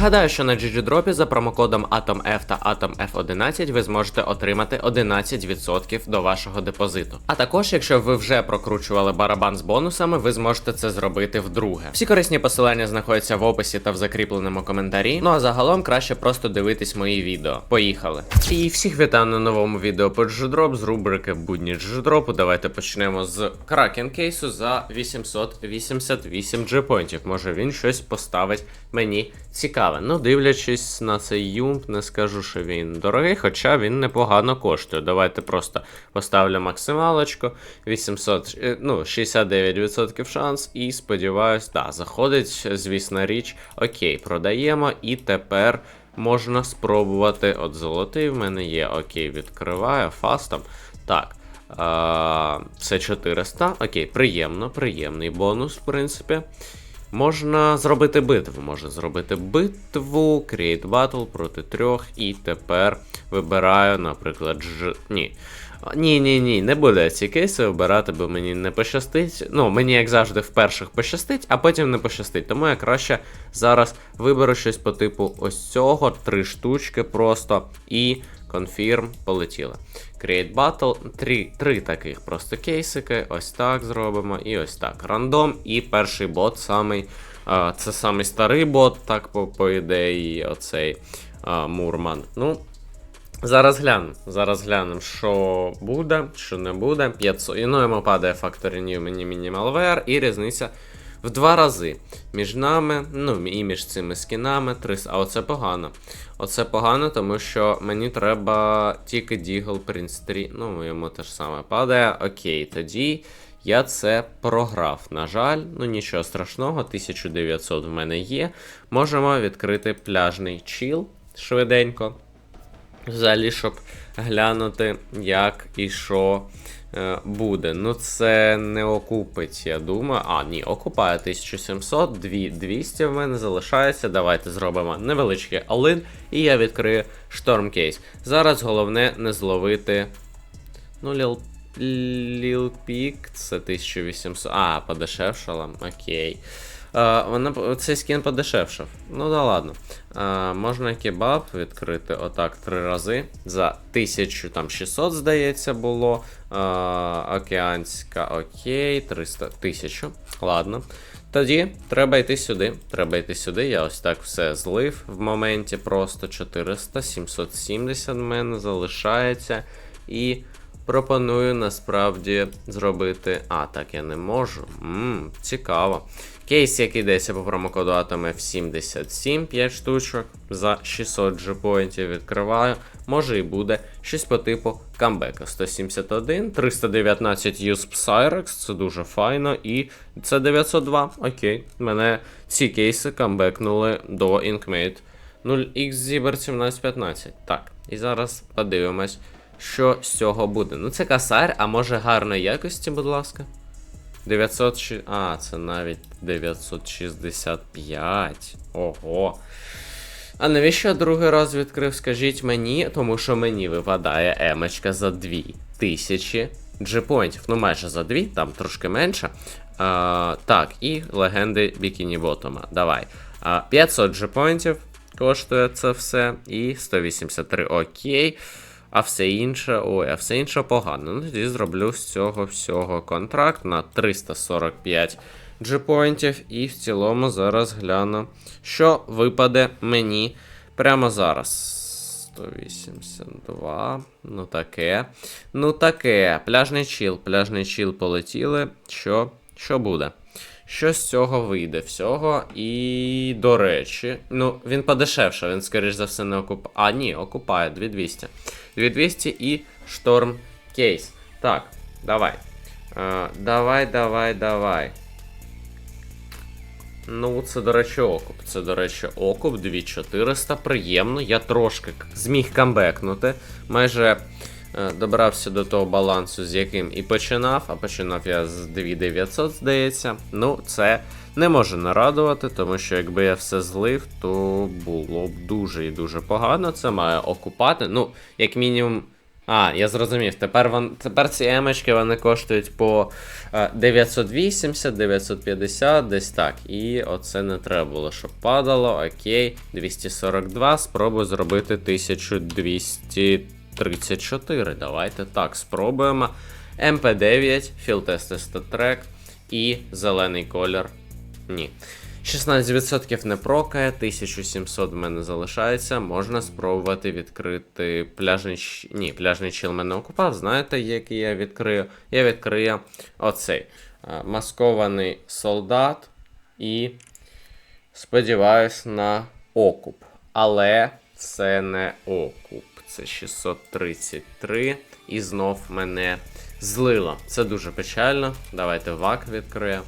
Нагадаю, що на GGDrop за промокодом AtomF та AtomF11 ви зможете отримати 11% до вашого депозиту. А також, якщо ви вже прокручували барабан з бонусами, ви зможете це зробити вдруге. Всі корисні посилання знаходяться в описі та в закріпленому коментарі. Ну а загалом краще просто дивитись мої відео. Поїхали. І всіх вітаю на новому відео по GGDrop з рубрики Будні GGDrop. Давайте почнемо з Kraken кейсу за 888 джепоінтів. Може він щось поставить мені цікаве. Ну, дивлячись на цей юмп, не скажу, що він дорогий, хоча він непогано коштує. Давайте просто поставлю максималочку. 800, е, ну, 69% шанс. І сподіваюсь, да, заходить, звісно, річ. Окей, продаємо. І тепер можна спробувати. От золотий в мене є. Окей, відкриваю фастом. Так. Це 400. Окей, приємно, приємний бонус, в принципі. Можна зробити битву. Можна зробити битву, Create Battle проти трьох. І тепер вибираю, наприклад, Ж. Ні. Ні, ні, ні, не буде ці кейси вибирати, бо мені не пощастить. Ну, мені, як завжди, в перших пощастить, а потім не пощастить. Тому я краще зараз виберу щось по типу ось цього, три штучки просто. І Confirm полетіли. Create Battle, три, три таких просто кейсики. Ось так зробимо. І ось так. Рандом. І перший бот самий. Це самий старий бот, так по, по ідеї, оцей Мурман. Ну, Зараз глянемо. Зараз глянемо, що буде, що не буде. 500. І ну падає Factory New мені Minimalware, і різниця в два рази. Між нами, ну і між цими скінами 300. А оце погано. Оце погано, тому що мені треба тільки Deagle Prince 3. Ну, йому те ж саме падає. Окей, тоді. Я це програв. На жаль, ну нічого страшного, 1900 в мене є. Можемо відкрити пляжний чіл швиденько. Взагалі, щоб глянути, як і що е, буде. Ну, це не окупить, я думаю. А, ні, окупає 1700, 200 в мене залишається. Давайте зробимо невеличкий алин, і я відкрию шторм кейс. Зараз головне не зловити. Ну, Lil Peak, це 1800. А, подешевшала. Окей. А, вона, цей скін подешевшав. Ну да ладно. А, можна кебаб відкрити отак три рази. За 1600, здається, було. А, океанська, окей, 300 1000. Ладно. Тоді треба йти сюди. Треба йти сюди. Я ось так все злив в моменті. Просто 400, 770 в мене залишається. І пропоную насправді зробити. А, так я не можу. Ммм, цікаво. Кейс, який йдеться по промокоду Atom F77, 5 штучок за 600 джепоінтів відкриваю. Може і буде щось по типу камбека 171, 319 USP Cyrex, це дуже файно. І це 902. Окей, мене ці кейси камбекнули до Inkmate 0x Zibber 1715. Так, і зараз подивимось, що з цього буде. Ну, це касар, а може гарної якості, будь ласка. 900... А, це навіть 965. Ого. А навіщо я другий раз відкрив, скажіть мені, тому що мені випадає емочка за 2000 джепоінтів. Ну, майже за 2, там трошки менше. А, так, і легенди Бікіні Ботома. Давай. А, 500 джепоінтів коштує це все. І 183 окей. А все інше, ой, а все інше погано. Ну, тоді зроблю з цього всього контракт на 345 джепоінтів. І в цілому зараз гляну, що випаде мені прямо зараз. 182. Ну таке. Ну таке. Пляжний чіл. Пляжний чіл полетіли. Що? Що буде? Що з цього вийде всього? І, до речі, ну, він подешевше, він, скоріш за все, не окупає. А, ні, окупає 2200. 2200 і шторм кейс. Так, давай. А, давай, давай, давай. Ну, це, до речі, окуп. Це, до речі, окуп 2400. Приємно. Я трошки зміг камбекнути. Майже добрався до того балансу, з яким і починав. А починав я з 2900, здається. Ну, це не може нарадувати, тому що якби я все злив, то було б дуже і дуже погано. Це має окупати. Ну, як мінімум. А, я зрозумів. Тепер вон, тепер ці емочки вони коштують по е, 980, 950, десь так. І оце не треба було, щоб падало. Окей, 242. Спробую зробити 1234. Давайте так, спробуємо. МП9, філтести статрек і зелений колір. Ні. 16% не прокає, 1700 в мене залишається. Можна спробувати відкрити пляжний Ні, пляжний чіл мене окупав. Знаєте, який я відкрию? Я відкрию оцей маскований солдат і сподіваюсь на окуп. Але це не окуп. Це 633. І знов мене злило. Це дуже печально. Давайте вак відкриємо.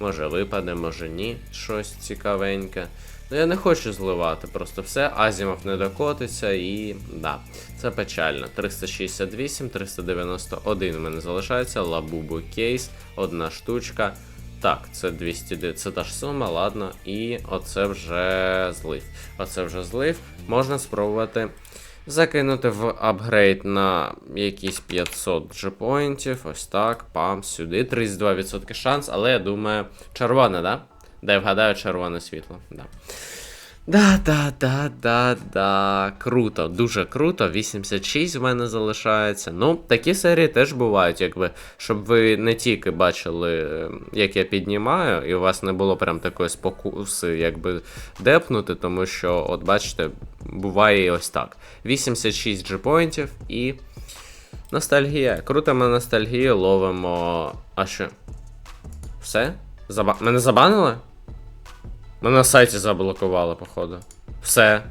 Може випаде, може ні. Щось цікавеньке. Ну я не хочу зливати, просто все. Азімов не докотиться і. да, це печально. 368, 391 в мене залишається. Лабубу кейс, одна штучка. Так, це 200, це та ж сума, ладно. І оце вже злив. Оце вже злив. Можна спробувати закинути в апгрейд на якісь 500 джепоінтів. Ось так, пам, сюди. 32% шанс, але я думаю, червоне, да? Де вгадаю, червоне світло. Да. Да, да, да, да, да. Круто, дуже круто. 86 в мене залишається. Ну, такі серії теж бувають, якби, щоб ви не тільки бачили, е, як я піднімаю, і у вас не було прям такої спокуси, якби депнути, тому що, от бачите, буває і ось так. 86 джепоінтів і. Ностальгія. Круто ми ностальгію ловимо. А що? Все? Заба... Мене забанили? Мене на сайті заблокували, походу. Все.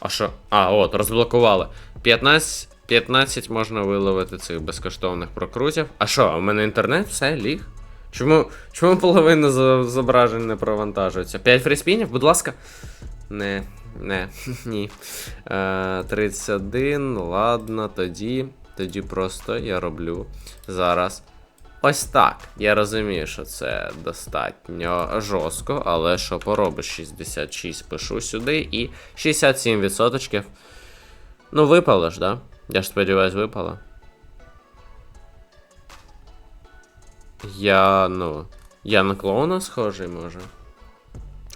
А що? А, от, розблокували. 15, 15 можна виловити цих безкоштовних прокрутів. А що, в мене інтернет? Все, ліг? Чому, чому половина зображень не провантажується? 5 фріспінів, будь ласка. Не, не, ні. Е, 31, ладно, тоді. Тоді просто я роблю зараз Ось так. Я розумію, що це достатньо жорстко, але що поробиш? 66 пишу сюди і 67%. Ну, випало ж, да? Я ж сподіваюсь, випало. Я, ну. Я на клоуна схожий, може.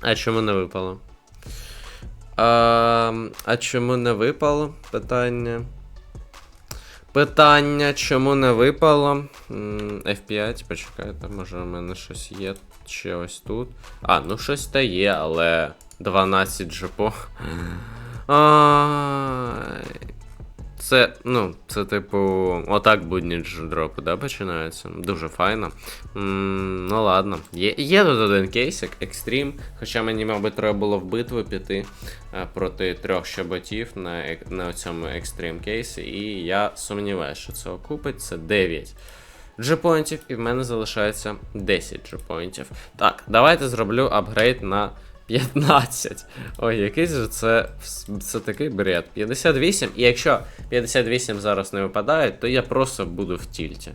А чому не випало? А, а чому не випало? Питання. Питання, чому не випало? F5, почекайте, може у мене щось є ще ось тут. А, ну щось та є, але 12 джепо. Ай. Це, ну, це типу, отак будні дропи, да, починаються. Дуже файно. М, ну ладно. Є, є тут один кейсик, екстрім. Хоча мені, мабуть, треба було в битву піти е, проти трьох щеботів на, на цьому екстрім кейсі. І я сумніваюся, що це окупить. Це 9 джепоінтів, і в мене залишається 10 джепоінтів. Так, давайте зроблю апгрейд на 15. Ой, який же це, це такий бред. 58, і якщо 58 зараз не випадає, то я просто буду в тільті.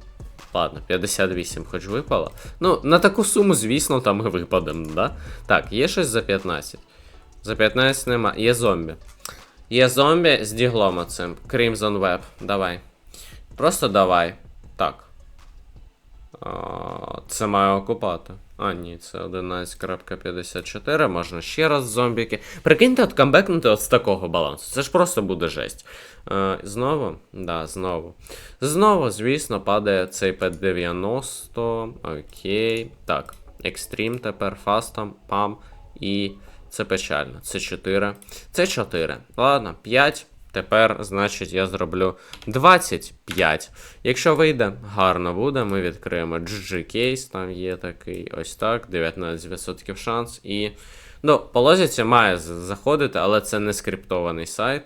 Ладно, 58 хоч випало. Ну, на таку суму, звісно, там і випадемо, да? Так, є щось за 15. За 15 нема. Є зомбі. Є зомбі з діглом оцим. Crimson Web. Давай. Просто давай. Так. Це має окупати. А, ні, це 11.54. Можна ще раз зомбіки. Прикиньте, от камбекнути от з такого балансу. Це ж просто буде жесть. Е, знову? Да, знову. Знову, звісно, падає цей P90. Окей. Так. Екстрім тепер, фастом, пам. І це печально. Це 4. Це 4. Ладно, 5. Тепер, значить, я зроблю 25. Якщо вийде, гарно буде. Ми відкриємо GG кейс, там є такий ось так, 19% шанс. І. Ну, по лозіці має заходити, але це не скриптований сайт.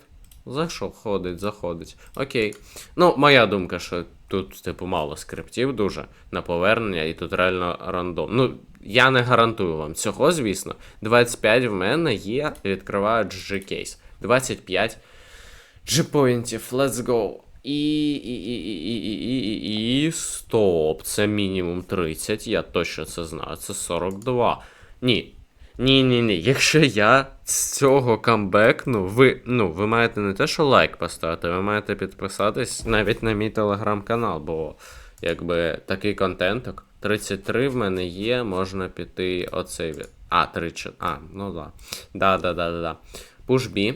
Заходить, заходить. Окей. Ну, моя думка, що тут, типу, мало скриптів дуже на повернення, і тут реально рандом. Ну, я не гарантую вам цього, звісно. 25 в мене є, відкриваю GG кейс. 25 джипоінтів, let's go. І. і, і, і, і, і, і, і, Стоп. Це мінімум 30, я точно це знаю. Це 42. Ні. Ні-ні-ні. Якщо я з цього камбекну, ви ну, ви маєте не те, що лайк поставити, ви маєте підписатись навіть на мій телеграм-канал, бо якби такий контенток. 33 в мене є, можна піти оцей. А, 30. А, ну да. Да-да-да-да-да. Пушбі.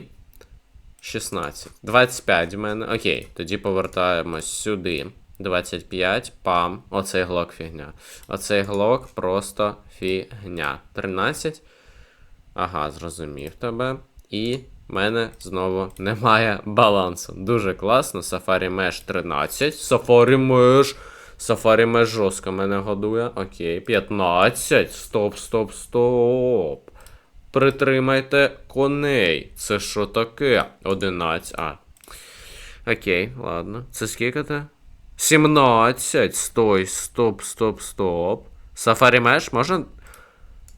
16. 25 в мене. Окей, тоді повертаємось сюди. 25, пам. Оцей глок фігня. Оцей глок просто фігня. 13. Ага, зрозумів тебе. І в мене знову немає балансу. Дуже класно. Safari Mesh 13. Safari Mesh. Safari Mesh жорстко мене годує. Окей. 15. Стоп, стоп, стоп. Притримайте коней. Це що таке? 11. А. Окей, ладно. Це скільки ти? 17. Стой, стоп, стоп, стоп. Safari Mesh можна.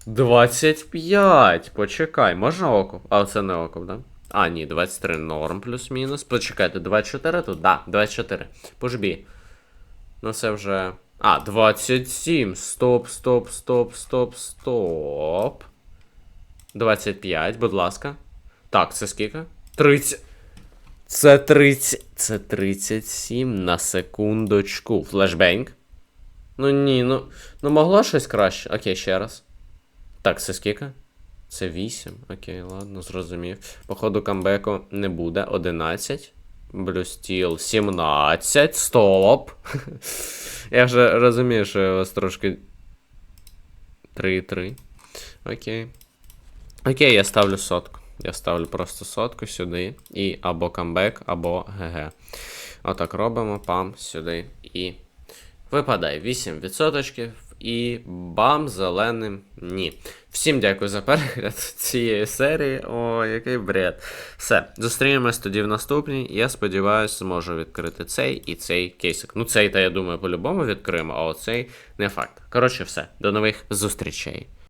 25. Почекай, можна окуп? А, це не окуп, да? А, ні, 23 норм плюс-мінус. Почекайте, 24 тут? Да, 24. Пожбі. Ну це вже. А, 27. Стоп, стоп, стоп, стоп, стоп. 25, будь ласка. Так, це скільки? 30. Це 30. Це 37 на секундочку. Флешбенг. Ну ні, ну. Ну могло щось краще. Окей, ще раз. Так, це скільки? Це 8. Окей, ладно, зрозумів. Походу камбеку не буде. 11. Блюстіл 17. Стоп. Я вже розумію, що я вас трошки. 3-3. Окей. Окей, я ставлю сотку. Я ставлю просто сотку сюди. І або камбек, або ГГ. Отак робимо, пам, сюди. І випадає 8% і бам, зеленим ні. Всім дякую за перегляд цієї серії. О, який бред. Все, зустрінемось тоді в наступній. Я сподіваюся, зможу відкрити цей і цей кейсик. Ну, цей, та я думаю, по-любому відкриємо, а оцей не факт. Коротше, все. До нових зустрічей.